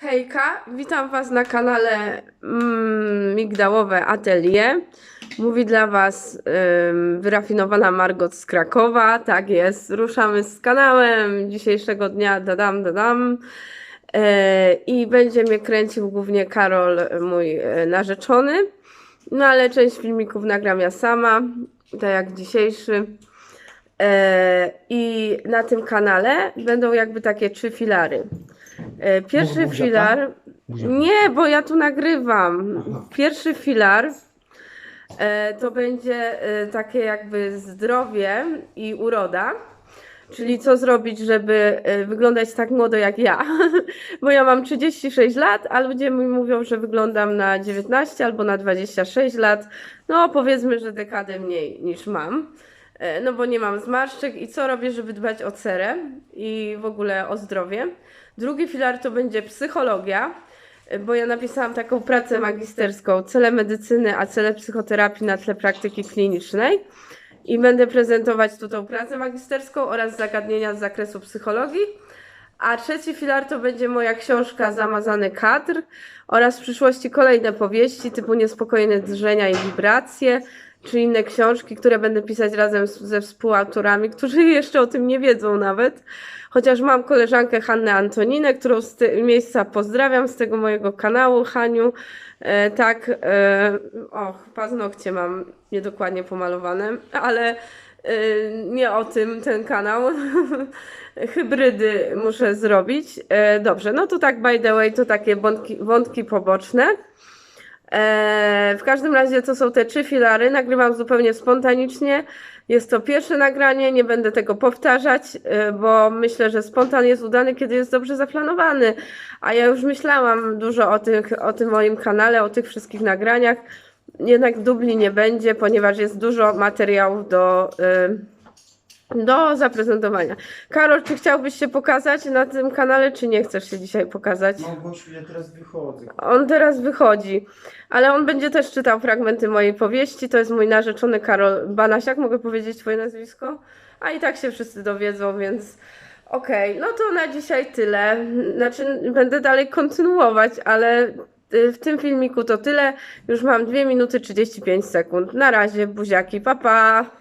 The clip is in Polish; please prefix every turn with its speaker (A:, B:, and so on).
A: Hejka, witam Was na kanale mm, Migdałowe Atelier. Mówi dla Was ym, wyrafinowana Margot z Krakowa. Tak jest, ruszamy z kanałem dzisiejszego dnia, dadam, dadam. E, I będzie mnie kręcił głównie Karol, mój e, narzeczony. No ale część filmików nagram ja sama, tak jak dzisiejszy. E, I na tym kanale będą jakby takie trzy filary. E, Pierwszy filar.
B: Buziaka.
A: Nie, bo ja tu nagrywam.
B: Aha.
A: Pierwszy filar e, to będzie e, takie jakby zdrowie i uroda. Czyli co zrobić, żeby wyglądać tak młodo jak ja. Bo ja mam 36 lat, a ludzie mi mówią, że wyglądam na 19 albo na 26 lat. No powiedzmy, że dekadę mniej niż mam. E, No bo nie mam zmarszczek i co robię, żeby dbać o cerę i w ogóle o zdrowie. Drugi filar to będzie psychologia, e, bo ja napisałam taką pracę magisterską cele medycyny, a cele psychoterapii na tle praktyki klinicznej. I będę prezentować tu tą pracę magisterską oraz zagadnienia z zakresu psychologii. A trzeci filar to będzie moja książka Zamazany kadr oraz w przyszłości kolejne powieści typu Niespokojne drżenia i wibracje, czy inne książki, które będę pisać razem ze współautorami, którzy jeszcze o tym nie wiedzą nawet. Chociaż mam koleżankę Hannę Antoninę, którą z tego miejsca pozdrawiam z tego mojego kanału, Haniu. E, tak, e, och, paznokcie mam niedokładnie pomalowane, ale nie o tym ten kanał. Hybrydy muszę zrobić. E, dobrze, no to tak by the way, to takie wątki, wątki poboczne. E, w każdym razie to są te trzy filary. Nagrywam zupełnie spontanicznie. Jest to pierwsze nagranie, nie będę tego powtarzać, e, bo myślę, że spontan jest udany, kiedy jest dobrze zaplanowany. A ja już myślałam dużo o, tych, o tym moim kanale, o tych wszystkich nagraniach. Jednak dubli nie będzie, ponieważ jest dużo materiałów do, do zaprezentowania. Karol, czy chciałbyś się pokazać na tym kanale, czy nie chcesz się dzisiaj pokazać?
B: No bo ja teraz wychodzę.
A: On teraz wychodzi, ale on będzie też czytał fragmenty mojej powieści. To jest mój narzeczony Karol Banasiak. Mogę powiedzieć twoje nazwisko? A i tak się wszyscy dowiedzą, więc okej. No to na dzisiaj tyle. Znaczy, będę dalej kontynuować, ale w tym filmiku to tyle. Już mam 2 minuty 35 sekund. Na razie, buziaki, pa pa!